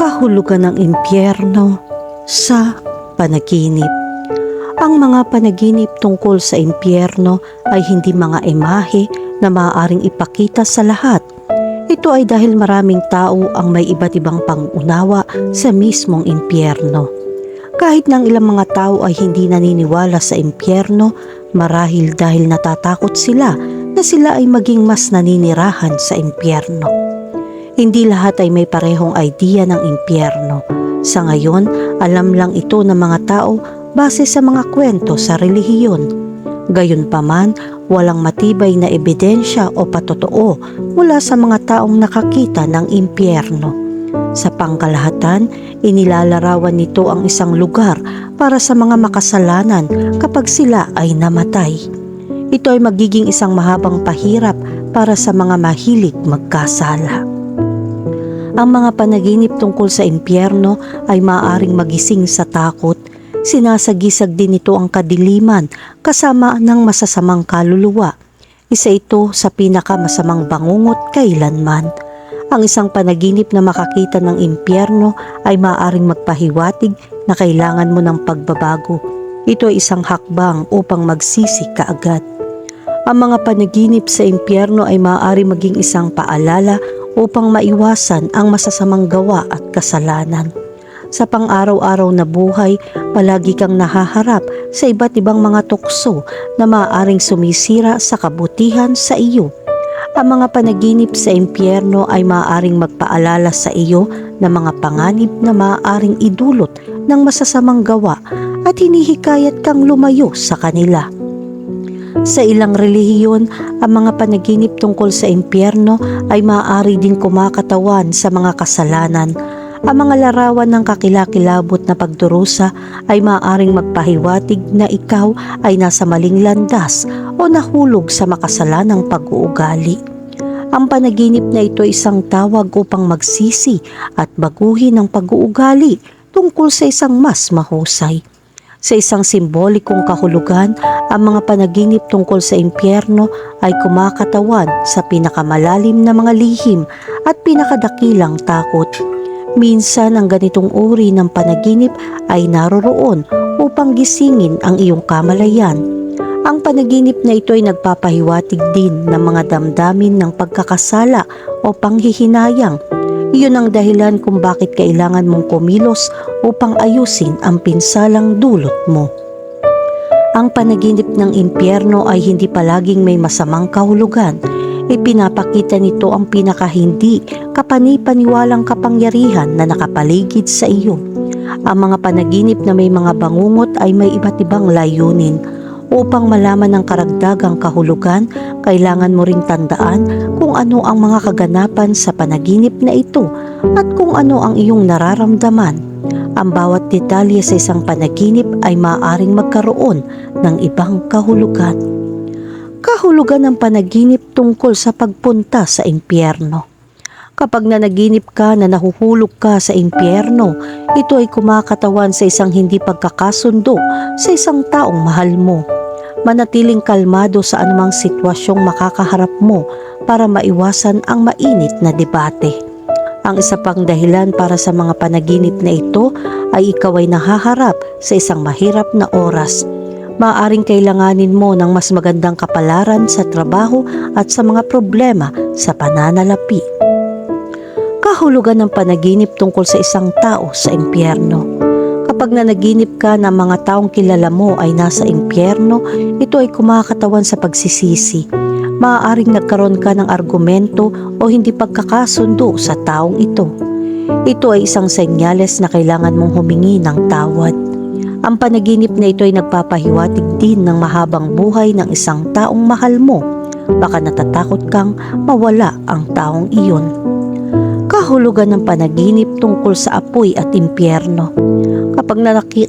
kahulugan ng impyerno sa panaginip. Ang mga panaginip tungkol sa impyerno ay hindi mga imahe na maaaring ipakita sa lahat. Ito ay dahil maraming tao ang may iba't ibang pangunawa sa mismong impyerno. Kahit ng ilang mga tao ay hindi naniniwala sa impyerno, marahil dahil natatakot sila na sila ay maging mas naninirahan sa impyerno. Hindi lahat ay may parehong idea ng impyerno. Sa ngayon, alam lang ito ng mga tao base sa mga kwento sa relihiyon. Gayunpaman, walang matibay na ebidensya o patotoo mula sa mga taong nakakita ng impyerno. Sa pangkalahatan, inilalarawan nito ang isang lugar para sa mga makasalanan kapag sila ay namatay. Ito ay magiging isang mahabang pahirap para sa mga mahilig magkasala. Ang mga panaginip tungkol sa impyerno ay maaaring magising sa takot. Sinasagisag din ito ang kadiliman kasama ng masasamang kaluluwa. Isa ito sa pinakamasamang bangungot kailanman. Ang isang panaginip na makakita ng impyerno ay maaaring magpahiwatig na kailangan mo ng pagbabago. Ito ay isang hakbang upang magsisi kaagad. Ang mga panaginip sa impyerno ay maaari maging isang paalala upang maiwasan ang masasamang gawa at kasalanan. Sa pang-araw-araw na buhay, palagi kang nahaharap sa iba't ibang mga tukso na maaaring sumisira sa kabutihan sa iyo. Ang mga panaginip sa impyerno ay maaaring magpaalala sa iyo ng mga panganib na maaaring idulot ng masasamang gawa at hinihikayat kang lumayo sa kanila. Sa ilang relihiyon, ang mga panaginip tungkol sa impyerno ay maaari din kumakatawan sa mga kasalanan. Ang mga larawan ng kakilakilabot na pagdurusa ay maaaring magpahiwatig na ikaw ay nasa maling landas o nahulog sa makasalanang pag-uugali. Ang panaginip na ito ay isang tawag upang magsisi at baguhin ang pag-uugali tungkol sa isang mas mahusay. Sa isang simbolikong kahulugan, ang mga panaginip tungkol sa impyerno ay kumakatawan sa pinakamalalim na mga lihim at pinakadakilang takot. Minsan ang ganitong uri ng panaginip ay naroroon upang gisingin ang iyong kamalayan. Ang panaginip na ito ay nagpapahiwatig din ng mga damdamin ng pagkakasala o panghihinayang iyon ang dahilan kung bakit kailangan mong kumilos upang ayusin ang pinsalang dulot mo. Ang panaginip ng impyerno ay hindi palaging may masamang kahulugan. Ipinapakita nito ang pinakahindi kapanipaniwalang kapangyarihan na nakapaligid sa iyo. Ang mga panaginip na may mga bangungot ay may iba't ibang layunin. Upang malaman ng karagdagang kahulugan, kailangan mo ring tandaan kung ano ang mga kaganapan sa panaginip na ito at kung ano ang iyong nararamdaman. Ang bawat detalye sa isang panaginip ay maaaring magkaroon ng ibang kahulugan. Kahulugan ng panaginip tungkol sa pagpunta sa impyerno. Kapag nanaginip ka na nahuhulog ka sa impyerno, ito ay kumakatawan sa isang hindi pagkakasundo sa isang taong mahal mo manatiling kalmado sa anumang sitwasyong makakaharap mo para maiwasan ang mainit na debate. Ang isa pang dahilan para sa mga panaginip na ito ay ikaw ay nahaharap sa isang mahirap na oras. Maaring kailanganin mo ng mas magandang kapalaran sa trabaho at sa mga problema sa pananalapi. Kahulugan ng panaginip tungkol sa isang tao sa impyerno. Kapag nanaginip ka na mga taong kilala mo ay nasa impyerno, ito ay kumakatawan sa pagsisisi. Maaaring nagkaroon ka ng argumento o hindi pagkakasundo sa taong ito. Ito ay isang senyales na kailangan mong humingi ng tawad. Ang panaginip na ito ay nagpapahiwatig din ng mahabang buhay ng isang taong mahal mo. Baka natatakot kang mawala ang taong iyon. Kahulugan ng panaginip tungkol sa apoy at impyerno. Kapag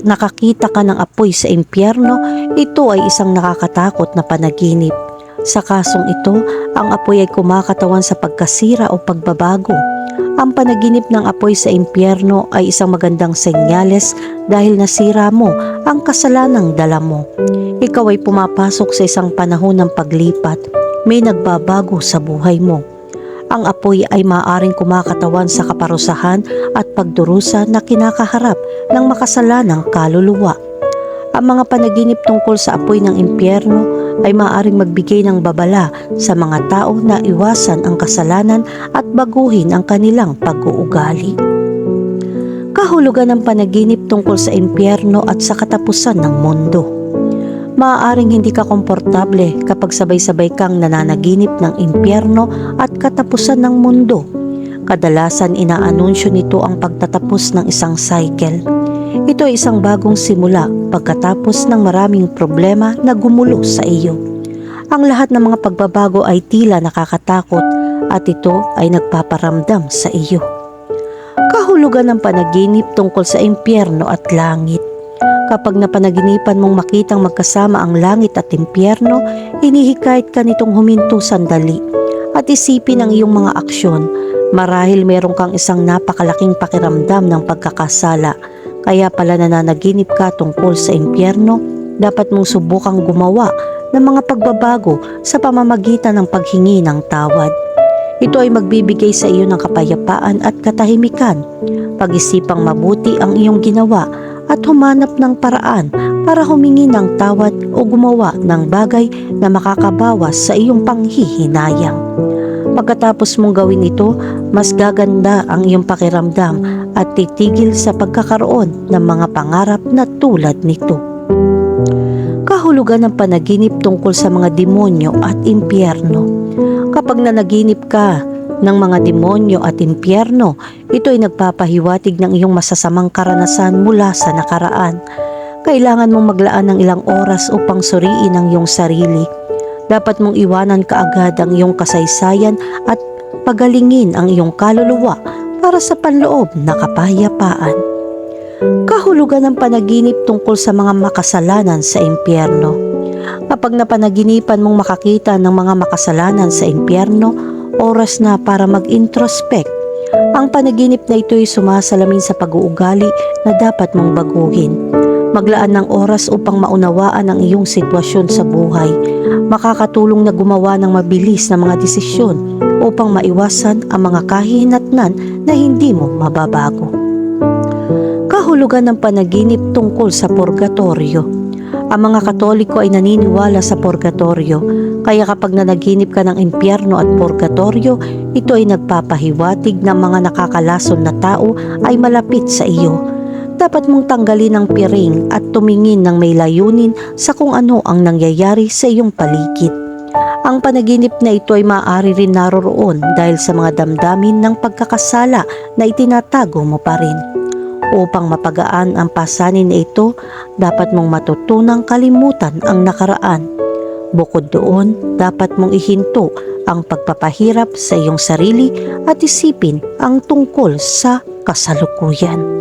nakakita ka ng apoy sa impyerno, ito ay isang nakakatakot na panaginip. Sa kasong ito, ang apoy ay kumakatawan sa pagkasira o pagbabago. Ang panaginip ng apoy sa impyerno ay isang magandang senyales dahil nasira mo ang kasalanang dala mo. Ikaw ay pumapasok sa isang panahon ng paglipat. May nagbabago sa buhay mo. Ang apoy ay maaaring kumakatawan sa kaparusahan at pagdurusa na kinakaharap ng makasalanang kaluluwa. Ang mga panaginip tungkol sa apoy ng impyerno ay maaaring magbigay ng babala sa mga tao na iwasan ang kasalanan at baguhin ang kanilang pag-uugali. Kahulugan ng panaginip tungkol sa impyerno at sa katapusan ng mundo. Maaaring hindi ka komportable kapag sabay-sabay kang nananaginip ng impyerno at katapusan ng mundo. Kadalasan inaanunsyo nito ang pagtatapos ng isang cycle. Ito ay isang bagong simula pagkatapos ng maraming problema na gumulo sa iyo. Ang lahat ng mga pagbabago ay tila nakakatakot at ito ay nagpaparamdam sa iyo. Kahulugan ng panaginip tungkol sa impyerno at langit. Kapag napanaginipan mong makitang magkasama ang langit at impyerno, inihikayat ka nitong huminto sandali at isipin ang iyong mga aksyon. Marahil meron kang isang napakalaking pakiramdam ng pagkakasala, kaya pala nananaginip ka tungkol sa impyerno, dapat mong subukang gumawa ng mga pagbabago sa pamamagitan ng paghingi ng tawad. Ito ay magbibigay sa iyo ng kapayapaan at katahimikan. Pag-isipang mabuti ang iyong ginawa at humanap ng paraan para humingi ng tawad o gumawa ng bagay na makakabawas sa iyong panghihinayang. Pagkatapos mong gawin ito, mas gaganda ang iyong pakiramdam at titigil sa pagkakaroon ng mga pangarap na tulad nito. Kahulugan ng panaginip tungkol sa mga demonyo at impyerno. Kapag nanaginip ka ng mga demonyo at impyerno, ito ay nagpapahiwatig ng iyong masasamang karanasan mula sa nakaraan. Kailangan mong maglaan ng ilang oras upang suriin ang iyong sarili. Dapat mong iwanan kaagad ang iyong kasaysayan at pagalingin ang iyong kaluluwa para sa panloob na kapayapaan. Kahulugan ng panaginip tungkol sa mga makasalanan sa impyerno. Kapag napanaginipan mong makakita ng mga makasalanan sa impyerno, oras na para mag-introspect. Ang panaginip na ito ay sumasalamin sa pag-uugali na dapat mong baguhin. Maglaan ng oras upang maunawaan ang iyong sitwasyon sa buhay. Makakatulong na gumawa ng mabilis na mga desisyon upang maiwasan ang mga kahihinatnan na hindi mo mababago. Kahulugan ng panaginip tungkol sa purgatorio. Ang mga Katoliko ay naniniwala sa purgatorio, kaya kapag nanaginip ka ng impyerno at purgatorio, ito ay nagpapahiwatig ng mga nakakalason na tao ay malapit sa iyo. Dapat mong tanggalin ang piring at tumingin ng may layunin sa kung ano ang nangyayari sa iyong paligid. Ang panaginip na ito ay maaari rin naroroon dahil sa mga damdamin ng pagkakasala na itinatago mo pa rin. Upang mapagaan ang pasanin na ito, dapat mong matutunang kalimutan ang nakaraan. Bukod doon, dapat mong ihinto ang pagpapahirap sa iyong sarili at isipin ang tungkol sa kasalukuyan.